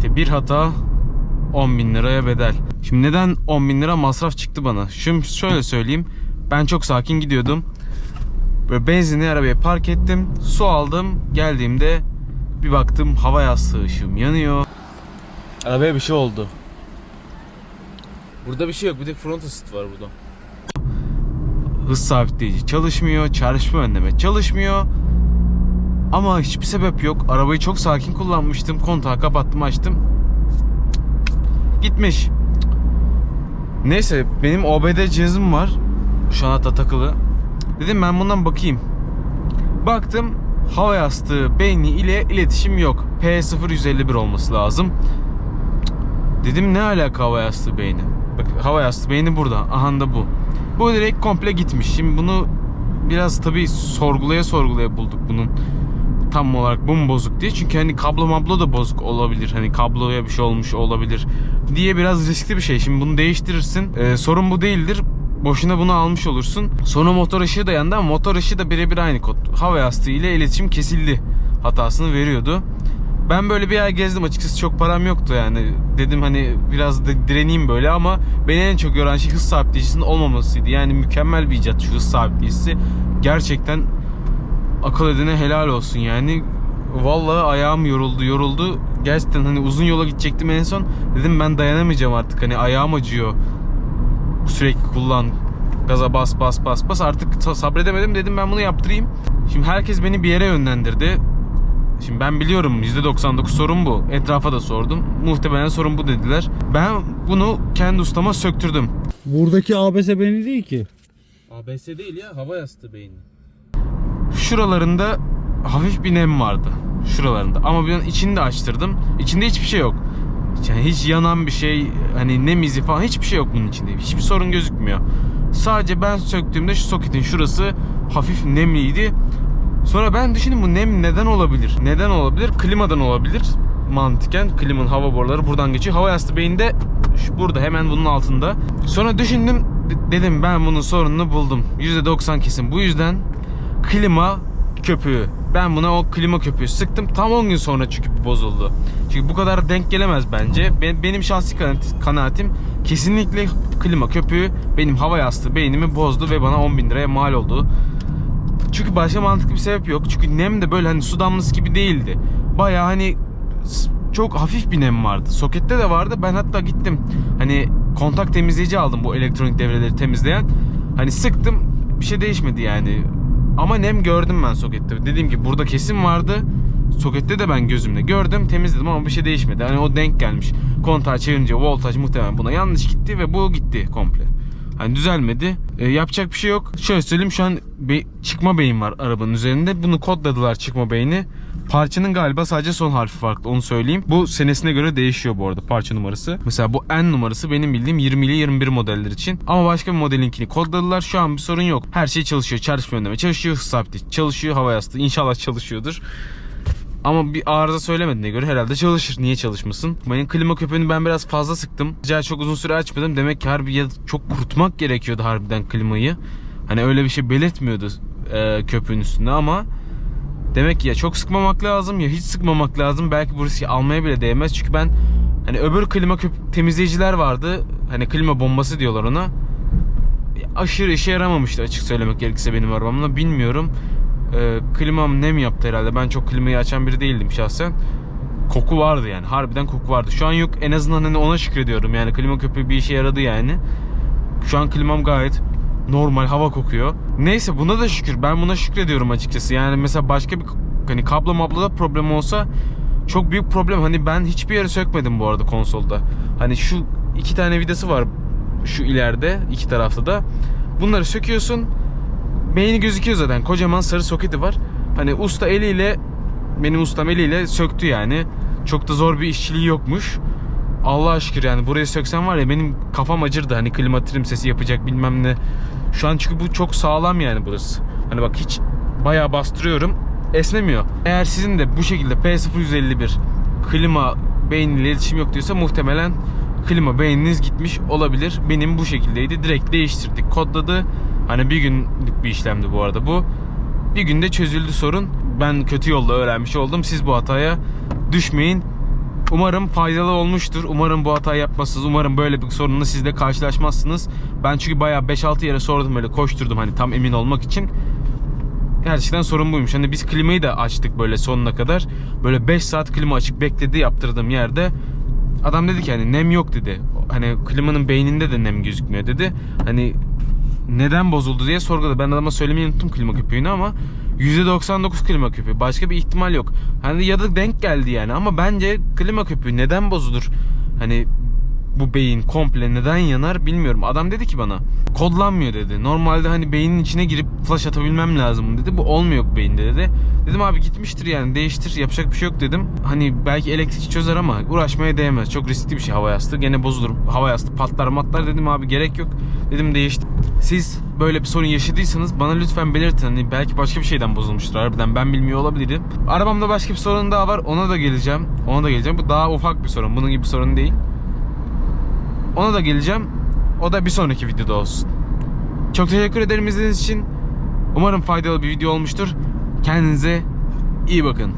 İşte bir hata 10 bin liraya bedel. Şimdi neden 10 bin lira masraf çıktı bana? Şimdi şöyle söyleyeyim. Ben çok sakin gidiyordum. Böyle benzinli arabaya park ettim. Su aldım. Geldiğimde bir baktım hava yastığı ışığım yanıyor. Arabaya bir şey oldu. Burada bir şey yok. Bir tek front assist var burada. Hız sabitleyici çalışmıyor. Çarpışma önleme çalışmıyor. Ama hiçbir sebep yok. Arabayı çok sakin kullanmıştım. Kontağı kapattım açtım. Gitmiş. Neyse benim OBD cihazım var. Şu an hatta takılı. Dedim ben bundan bakayım. Baktım hava yastığı beyni ile iletişim yok. P0151 olması lazım. Dedim ne alaka hava yastığı beyni? Bak hava yastığı beyni burada. Aha da bu. Bu direkt komple gitmiş. Şimdi bunu biraz tabii sorgulaya sorgulaya bulduk bunun tam olarak bu mu bozuk diye. Çünkü hani kablo mablo da bozuk olabilir. Hani kabloya bir şey olmuş olabilir diye biraz riskli bir şey. Şimdi bunu değiştirirsin. Ee, sorun bu değildir. Boşuna bunu almış olursun. Sonra motor ışığı da yandı ama motor ışığı da birebir aynı kod. Hava yastığı ile iletişim kesildi hatasını veriyordu. Ben böyle bir ay gezdim açıkçası çok param yoktu yani. Dedim hani biraz da direneyim böyle ama beni en çok yoran şey hız sabitleyicisinin olmamasıydı. Yani mükemmel bir icat şu hız sabitleyicisi. Gerçekten akıl edene helal olsun yani. Vallahi ayağım yoruldu yoruldu. Gerçekten hani uzun yola gidecektim en son. Dedim ben dayanamayacağım artık hani ayağım acıyor. Sürekli kullan. Gaza bas bas bas bas. Artık sa- sabredemedim dedim ben bunu yaptırayım. Şimdi herkes beni bir yere yönlendirdi. Şimdi ben biliyorum %99 sorun bu. Etrafa da sordum. Muhtemelen sorun bu dediler. Ben bunu kendi ustama söktürdüm. Buradaki ABS beni değil ki. ABS değil ya hava yastığı beyni. Şuralarında hafif bir nem vardı. Şuralarında. Ama ben içini de açtırdım. İçinde hiçbir şey yok. Yani hiç yanan bir şey, hani nem izi falan hiçbir şey yok bunun içinde. Hiçbir sorun gözükmüyor. Sadece ben söktüğümde şu soketin şurası hafif nemliydi. Sonra ben düşündüm bu nem neden olabilir? Neden olabilir? Klimadan olabilir. Mantıken klimanın hava boruları buradan geçiyor. Hava yastığı beyinde burada hemen bunun altında. Sonra düşündüm de- dedim ben bunun sorununu buldum. %90 kesin. Bu yüzden klima köpüğü. Ben buna o klima köpüğü sıktım. Tam 10 gün sonra çünkü bozuldu. Çünkü bu kadar denk gelemez bence. Ben- Benim şahsi kanaat- kanaatim kesinlikle klima köpüğü benim hava yastığı beynimi bozdu ve bana 10 bin liraya mal oldu. Çünkü başka mantıklı bir sebep yok. Çünkü nem de böyle hani su damlası gibi değildi. Baya hani çok hafif bir nem vardı. Sokette de vardı. Ben hatta gittim. Hani kontak temizleyici aldım bu elektronik devreleri temizleyen. Hani sıktım bir şey değişmedi yani. Ama nem gördüm ben sokette. Dediğim gibi burada kesim vardı. Sokette de ben gözümle gördüm, temizledim ama bir şey değişmedi. Hani o denk gelmiş. Kontağı çevirince voltaj muhtemelen buna yanlış gitti ve bu gitti komple. Hani düzelmedi. E, yapacak bir şey yok. Şöyle söyleyeyim şu an be- çıkma beyin var arabanın üzerinde. Bunu kodladılar çıkma beyni. Parçanın galiba sadece son harfi farklı onu söyleyeyim. Bu senesine göre değişiyor bu arada parça numarası. Mesela bu N numarası benim bildiğim 20 ile 21 modeller için. Ama başka bir modelinkini kodladılar. Şu an bir sorun yok. Her şey çalışıyor. Çarpışma önleme çalışıyor. Hız sabiti çalışıyor. Hava yastığı inşallah çalışıyordur. Ama bir arıza söylemediğine göre herhalde çalışır. Niye çalışmasın? Benim klima köpüğünü ben biraz fazla sıktım. Rica çok uzun süre açmadım. Demek ki harbi ya çok kurutmak gerekiyordu harbiden klimayı. Hani öyle bir şey belirtmiyordu e, köpüğün üstünde ama demek ki ya çok sıkmamak lazım ya hiç sıkmamak lazım. Belki bu riski almaya bile değmez. Çünkü ben hani öbür klima köpük temizleyiciler vardı. Hani klima bombası diyorlar ona. Aşırı işe yaramamıştı açık söylemek gerekirse benim arabamla. Bilmiyorum. Ee, klimam nem yaptı herhalde. Ben çok klimayı açan biri değildim şahsen. Koku vardı yani. Harbiden koku vardı. Şu an yok. En azından hani ona şükrediyorum. Yani klima köpüğü bir işe yaradı yani. Şu an klimam gayet normal hava kokuyor. Neyse buna da şükür. Ben buna şükrediyorum açıkçası. Yani mesela başka bir hani kablo mabloda problem olsa çok büyük problem. Hani ben hiçbir yere sökmedim bu arada konsolda. Hani şu iki tane vidası var şu ileride iki tarafta da. Bunları söküyorsun. Beyni gözüküyor zaten. Kocaman sarı soketi var. Hani usta eliyle benim ustam eliyle söktü yani. Çok da zor bir işçiliği yokmuş. Allah'a şükür yani burayı söksem var ya benim kafam acırdı. Hani klima sesi yapacak bilmem ne. Şu an çünkü bu çok sağlam yani burası. Hani bak hiç bayağı bastırıyorum. Esnemiyor. Eğer sizin de bu şekilde P0151 klima beyniyle iletişim yok diyorsa muhtemelen klima beyniniz gitmiş olabilir. Benim bu şekildeydi. Direkt değiştirdik. Kodladı. Hani bir günlük bir işlemdi bu arada bu. Bir günde çözüldü sorun. Ben kötü yolda öğrenmiş oldum. Siz bu hataya düşmeyin. Umarım faydalı olmuştur. Umarım bu hatayı yapmazsınız. Umarım böyle bir sorunla siz de karşılaşmazsınız. Ben çünkü bayağı 5-6 yere sordum böyle koşturdum hani tam emin olmak için. Gerçekten sorun buymuş. Hani biz klimayı da açtık böyle sonuna kadar. Böyle 5 saat klima açık bekledi yaptırdığım yerde. Adam dedi ki hani nem yok dedi. Hani klimanın beyninde de nem gözükmüyor dedi. Hani neden bozuldu diye sorguladı. Ben adama söylemeyi unuttum klima köpüğünü ama %99 klima köpüğü. Başka bir ihtimal yok. Hani ya da denk geldi yani ama bence klima köpüğü neden bozulur? Hani bu beyin komple neden yanar bilmiyorum. Adam dedi ki bana kodlanmıyor dedi. Normalde hani beynin içine girip flash atabilmem lazım dedi. Bu olmuyor bu beyinde dedi. Dedim abi gitmiştir yani değiştir yapacak bir şey yok dedim. Hani belki elektrik çözer ama uğraşmaya değmez. Çok riskli bir şey hava yastığı. Gene bozulur. Hava yastığı patlar matlar dedim abi gerek yok. Dedim değiştir. Siz böyle bir sorun yaşadıysanız bana lütfen belirtin. Hani belki başka bir şeyden bozulmuştur harbiden. Ben bilmiyor olabilirim. Arabamda başka bir sorun daha var. Ona da geleceğim. Ona da geleceğim. Bu daha ufak bir sorun. Bunun gibi bir sorun değil. Ona da geleceğim. O da bir sonraki videoda olsun. Çok teşekkür ederim izlediğiniz için. Umarım faydalı bir video olmuştur. Kendinize iyi bakın.